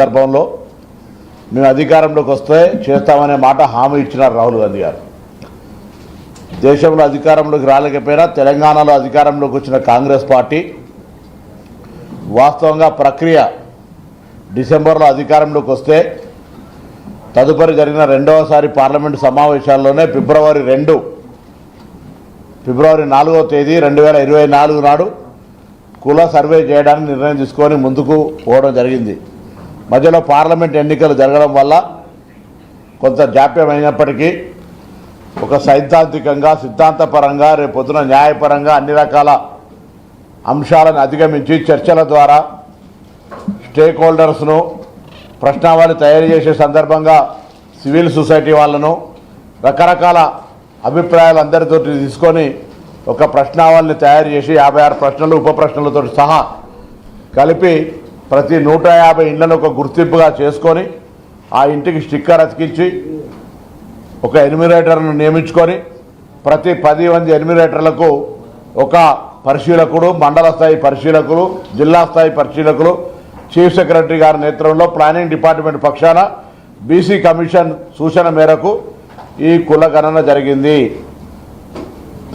సందర్భంలో మేము అధికారంలోకి వస్తే చేస్తామనే మాట హామీ ఇచ్చినారు రాహుల్ గాంధీ గారు. దేశంలో అధికారంలోకి రాలేకపోయినా తెలంగాణలో అధికారంలోకి వచ్చిన కాంగ్రెస్ పార్టీ వాస్తవంగా ప్రక్రియ డిసెంబర్లో అధికారంలోకి వస్తే తదుపరి జరిగిన రెండవసారి పార్లమెంటు సమావేశాల్లోనే ఫిబ్రవరి రెండు ఫిబ్రవరి నాలుగో తేదీ రెండు వేల ఇరవై నాలుగు నాడు కుల సర్వే చేయడానికి నిర్ణయం తీసుకొని ముందుకు పోవడం జరిగింది. మధ్యలో పార్లమెంట్ ఎన్నికలు జరగడం వల్ల కొంత జాప్యం అయినప్పటికీ ఒక సైద్ధాంతికంగా సిద్ధాంతపరంగా రేపు పొద్దున న్యాయపరంగా అన్ని రకాల అంశాలను అధిగమించి చర్చల ద్వారా స్టేక్ హోల్డర్స్ను ప్రశ్నావళి తయారు చేసే సందర్భంగా సివిల్ సొసైటీ వాళ్ళను రకరకాల అభిప్రాయాలు అందరితో తీసుకొని ఒక ప్రశ్నావళిని తయారు చేసి యాభై ఆరు ప్రశ్నలు ఉప ప్రశ్నలతో సహా కలిపి ప్రతి నూట యాభై ఇళ్ళను ఒక గుర్తింపుగా చేసుకొని ఆ ఇంటికి స్టిక్కర్ అతికించి ఒక ఎనిమిరేటర్ను నియమించుకొని ప్రతి పది మంది ఎనిమిరేటర్లకు ఒక పరిశీలకుడు మండల స్థాయి పరిశీలకులు జిల్లా స్థాయి పరిశీలకులు చీఫ్ సెక్రటరీ గారి నేతృత్వంలో ప్లానింగ్ డిపార్ట్మెంట్ పక్షాన బీసీ కమిషన్ సూచన మేరకు ఈ కుల గణన జరిగింది.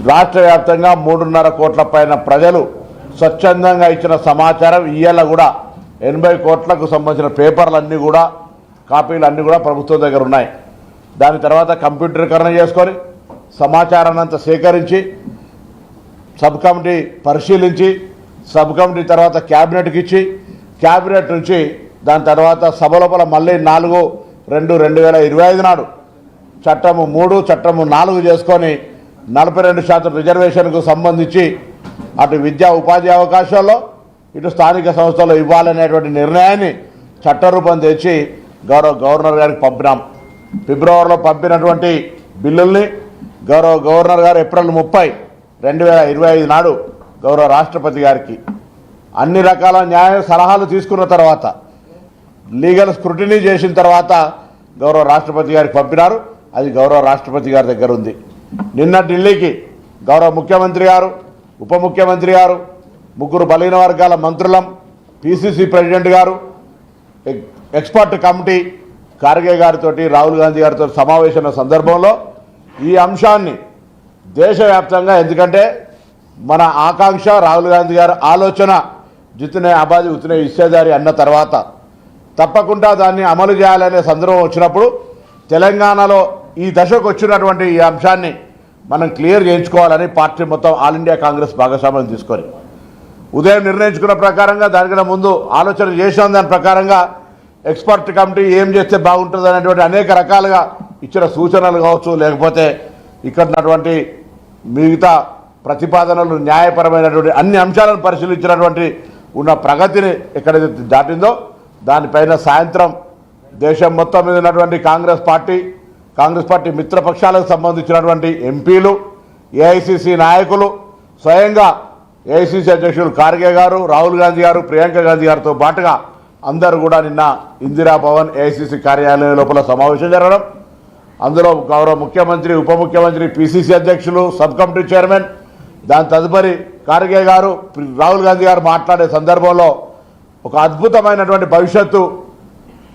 రాష్ట్ర వ్యాప్తంగా మూడున్నర కోట్ల పైన ప్రజలు స్వచ్ఛందంగా ఇచ్చిన సమాచారం ఇయ్యాల కూడా ఎనభై కోట్లకు సంబంధించిన పేపర్లు అన్నీ కూడా కాపీలు అన్నీ కూడా ప్రభుత్వం దగ్గర ఉన్నాయి. దాని తర్వాత కంప్యూటరీకరణ చేసుకొని సమాచారాన్ని అంతా సేకరించి సబ్ కమిటీ పరిశీలించి సబ్ కమిటీ తర్వాత క్యాబినెట్కి ఇచ్చి క్యాబినెట్ నుంచి దాని తర్వాత సభ లోపల మళ్ళీ నాలుగు రెండు రెండు వేల ఇరవై ఐదు నాడు చట్టము మూడు చట్టము నాలుగు చేసుకొని నలభై రెండు శాతం రిజర్వేషన్కు సంబంధించి అటు విద్యా ఉపాధి అవకాశాల్లో ఇటు స్థానిక సంస్థలు ఇవ్వాలనేటువంటి నిర్ణయాన్ని చట్టరూపం తెచ్చి గౌరవ గవర్నర్ గారికి పంపినాం. ఫిబ్రవరిలో పంపినటువంటి బిల్లుల్ని గౌరవ గవర్నర్ గారు ఏప్రిల్ ముప్పై రెండు వేల ఇరవై ఐదు నాడు గౌరవ రాష్ట్రపతి గారికి. అన్ని రకాల న్యాయ సలహాలు తీసుకున్న తర్వాత లీగల్ స్క్రూటినీ చేసిన తర్వాత గౌరవ రాష్ట్రపతి గారికి పంపినారు. అది గౌరవ రాష్ట్రపతి గారి దగ్గర ఉంది. నిన్న ఢిల్లీకి గౌరవ ముఖ్యమంత్రి గారు ఉప ముఖ్యమంత్రి గారు ముగ్గురు బలహీన వర్గాల మంత్రులం పిసిసి ప్రెసిడెంట్ గారు ఎక్- ఎక్స్పర్ట్ కమిటీ ఖార్గే గారితో రాహుల్ గాంధీ గారితో సమావేశమైన సందర్భంలో ఈ అంశాన్ని దేశవ్యాప్తంగా ఎందుకంటే మన ఆకాంక్ష రాహుల్ గాంధీ గారి ఆలోచన జితునే ఆబాది ఉతునే ఇచ్చేదారి అన్న తర్వాత తప్పకుండా దాన్ని అమలు చేయాలనే సందర్భం వచ్చినప్పుడు తెలంగాణలో ఈ దశకు వచ్చినటువంటి ఈ అంశాన్ని మనం క్లియర్ చేయించుకోవాలని పార్టీ మొత్తం ఆల్ ఇండియా కాంగ్రెస్ భాగస్వామ్యం తీసుకొని ఉదయం నిర్ణయించుకున్న ప్రకారంగా దానికన్నా ముందు ఆలోచన చేసిన దాని ప్రకారంగా ఎక్స్పర్ట్ కమిటీ ఏం చేస్తే బాగుంటుంది అనేటువంటి అనేక రకాలుగా ఇచ్చిన సూచనలు కావచ్చు లేకపోతే ఇక్కడ ఉన్నటువంటి మిగతా ప్రతిపాదనలు న్యాయపరమైనటువంటి అన్ని అంశాలను పరిశీలించినటువంటి ఉన్న ప్రగతిని ఎక్కడైతే దాటిందో దానిపైన సాయంత్రం దేశం మొత్తం మీద ఉన్నటువంటి కాంగ్రెస్ పార్టీ కాంగ్రెస్ పార్టీ మిత్రపక్షాలకు సంబంధించినటువంటి ఎంపీలు ఏఐసిసి నాయకులు స్వయంగా ఏఐసిసి అధ్యక్షులు ఖార్గే గారు రాహుల్ గాంధీ గారు ప్రియాంక గాంధీ గారితో పాటుగా అందరూ కూడా నిన్న ఇందిరా భవన్ ఏఐసిసి కార్యాలయం లోపల సమావేశం జరగడం. అందులో గౌరవ ముఖ్యమంత్రి ఉప ముఖ్యమంత్రి పిసిసి అధ్యక్షులు సబ్ కమిటీ చైర్మన్ దాని తదుపరి ఖార్గే గారు రాహుల్ గాంధీ గారు మాట్లాడే సందర్భంలో ఒక అద్భుతమైనటువంటి భవిష్యత్తు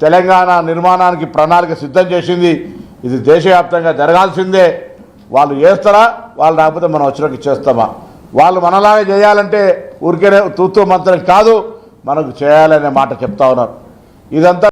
తెలంగాణ నిర్మాణానికి ప్రణాళిక సిద్ధం చేసింది. ఇది దేశవ్యాప్తంగా జరగాల్సిందే. వాళ్ళు చేస్తారా? వాళ్ళు రాకపోతే మనం వచ్చినట్టు చేస్తామా వాళ్ళు మనలాగా చేయాలంటే ఊరికేనే తూతూ మంత్రం కాదు మనకు చేయాలనే మాట చెప్తా ఉన్నారు. ఇదంతా